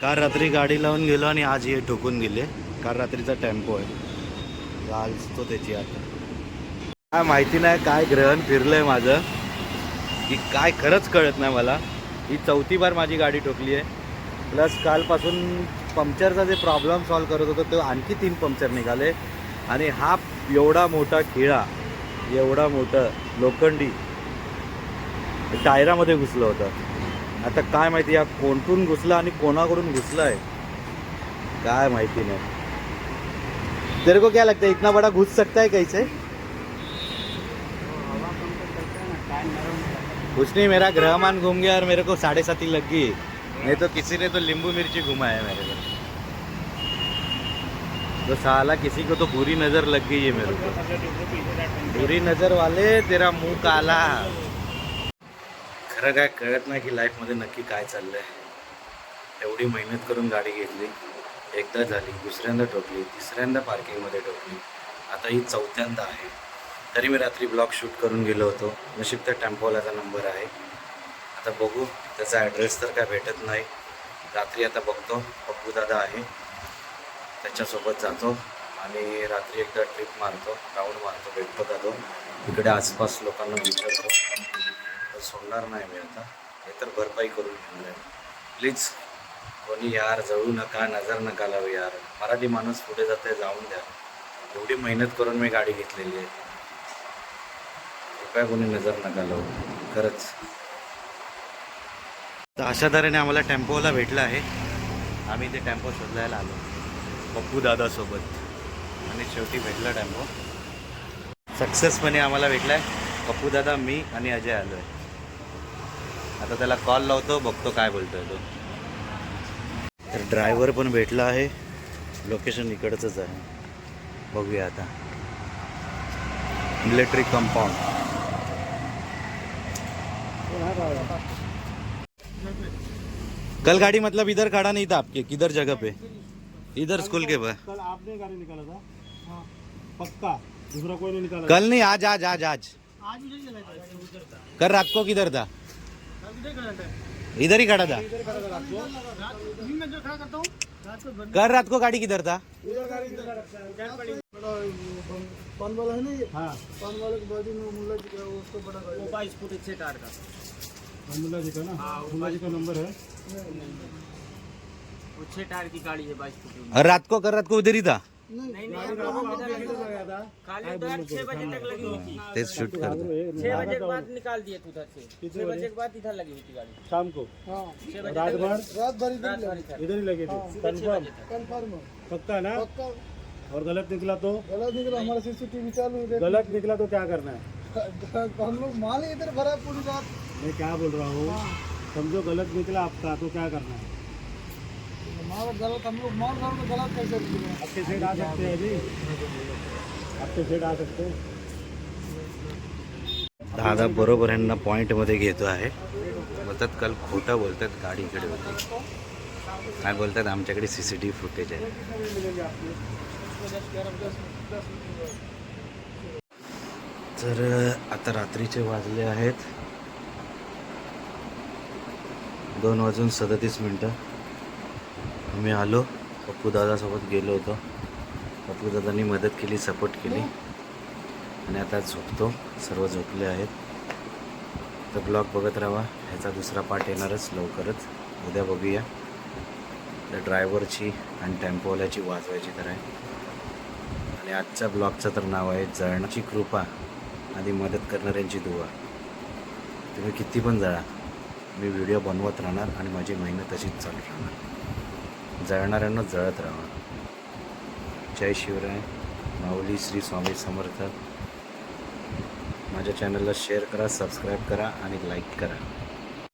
काल रात्री गाडी लावून गेलो आणि आज हे ठोकून गेले काल रात्रीचा टेम्पो आहे. गालतो त्याची आता. काय माहिती नाही काय ग्रहण फिरलंय माझं. की काय खरंच कळत नाही मला. ही चौथी बार माझी गाडी ठोकली आहे. प्लस कालपासून पंक्चरचा जे प्रॉब्लेम सॉल्व करत होतो तो आणखी तीन पंक्चर निघाले. आणि हा एवढा मोठा खिळा एवढा मोठं लोखंडी टायरामध्ये घुसलं होतं. आता काय माहिती या कोणतून घुसला आणि कोणाकडून घुसला आहे काय माहिती नाही. तेरे को क्या लगता है इतना बड़ा घुस सकता है कैसे? कुछ नहीं मेरा ग्रहमान घूम गया और मेरे को साढ़े साथी लग गई। नहीं तो किसी ने तो नींबू मिर्ची घुमाया मेरे को तो साला किसी को तो बुरी नजर लग गई है मेरे को। बुरी नजर वाले तेरा मुंह काला। खरं काय कळत नाही की लाईफमध्ये नक्की काय चाललं आहे एवढी मेहनत करून गाडी घेतली एकदा झाली दुसऱ्यांदा ठोकली तिसऱ्यांदा पार्किंगमध्ये ठोकली आता ही चौथ्यांदा आहे. तरी मी रात्री ब्लॉग शूट करून गेलो होतो. नशीब त्या टेम्पोवाल्याचा नंबर आहे. आता बघू त्याचा ॲड्रेस तर काय भेटत नाही. रात्री आता बघतो. पप्पू दादा आहे. त्याच्यासोबत जातो. आणि रात्री एकदा ट्रिप मारतो राऊंड मारतो भेटतो का तो. इकडे आसपास लोकांना विचारतो. सोडणार नाही मी आता. हे तर भरपाई करून घेणार आहे. प्लीज कोणी यार जळू नका नजर नका लावू यार. मराठी माणूस पुढे जाते जाऊन द्या. एवढी मेहनत करून मी गाडी घेतलेली आहे. कृपया कोणी नजर नका लावू. खरंच. तर अशा तऱ्हेने आम्हाला टेम्पोला भेटला आहे. आम्ही ते टेम्पो शोधायला आलो. पप्पू दादासोबत आणि शेवटी भेटला टेम्पो. सक्सेसपणे आम्हाला भेटला आहे पप्पू दादा मी आणि अजय आलो आहे आता त्याला कॉल लावतो बघतो काय बोलतोय तो. तर ड्रायव्हर पण भेटला आहे. लोकेशन इकडचंच आहे. बघूया आता. इलेक्ट्रिक कंपाऊंड कल गाड़ी मतलब इधर खड़ा नहीं था आपके? किधर जगह पे? इधर स्कूल के पास। कल आपने गाड़ी निकाला था? हाँ। पक्का? दूसरा कोई नहीं निकाला कल नहीं आज आज आज आज। आज कल रात को किधर था? इधर खड़ा था इधर ही खड़ा था। इधर रात को गाड़ी किधर था? इधर गाड़ी इधर खड़ा था पान वाला है। ना ये हाँ पान वाले के बाजू में मुल्ला जी का उसको बड़ा वो बाईस फुट छः टार का मुल्ला जी का ना मुल्ला जी का नंबर है वो छह टायर की गाड़ी है बाईस फुट रात को कल रात को उधर ही था? लगे थे। खाली उधर छह बजे शूट के बाद निकाल दिए तू उधर से। छह बजे के बाद इधर लगी हुई थी गाड़ी। शाम को? रात भर? रात भर इधर रात भर इधर ही लगे थे? कंफर्म कन्फर्म पक्का ना? और गलत निकला तो? गलत निकला हमारा सीसीटीवी चालू है गलत निकला तो क्या करना है? हम लोग माल इधर भरा पूरी रात। मैं क्या बोल रहा हूँ। समझो गलत निकला आपका तो क्या करना है? हमारा गलत हम लोग माल भर में गलत कैसे निकले आपके सेट आ सकते हैं जी आपके सेट आ सकते हैं दादा बरोबर यांना पॉईंटमध्ये घेतो आहे. बोलतात काल खोटं बोलतात गाडी इकडे होती. काय बोलतात आमच्याकडे C C T V footage आहे. तर आता रात्रीचे वाजले आहेत. दोन वाजून सदतीस मिनटं. आम्ही आलो. पप्पू दादासोबत गेलो होतो. पप्पू दादांनी मदत केली सपोर्ट केली. आणि आता झोपतो. सर्व झोपले आहेत. तर ब्लॉग बघत राहा. ह्याचा दुसरा पार्ट येणारच लवकरच. उद्या बघूया. त्या ड्रायव्हरची आणि टेम्पोवाल्याची वाजवायची तर आहे. आणि आजच्या ब्लॉगचं तर नाव आहे जळणाची कृपा. आणि मदत करणाऱ्यांची दुवा. तुम्ही किती पण जळा. मी व्हिडिओ बनवत राहणार आणि माझी मेहनत तशीच चालू राहणार. जळणाऱ्यांना जळत राहा. जय शिवराय. माऊली श्री स्वामी समर्थ. माझ्या चॅनलला शेअर करा सबस्क्राईब करा आणि लाईक करा.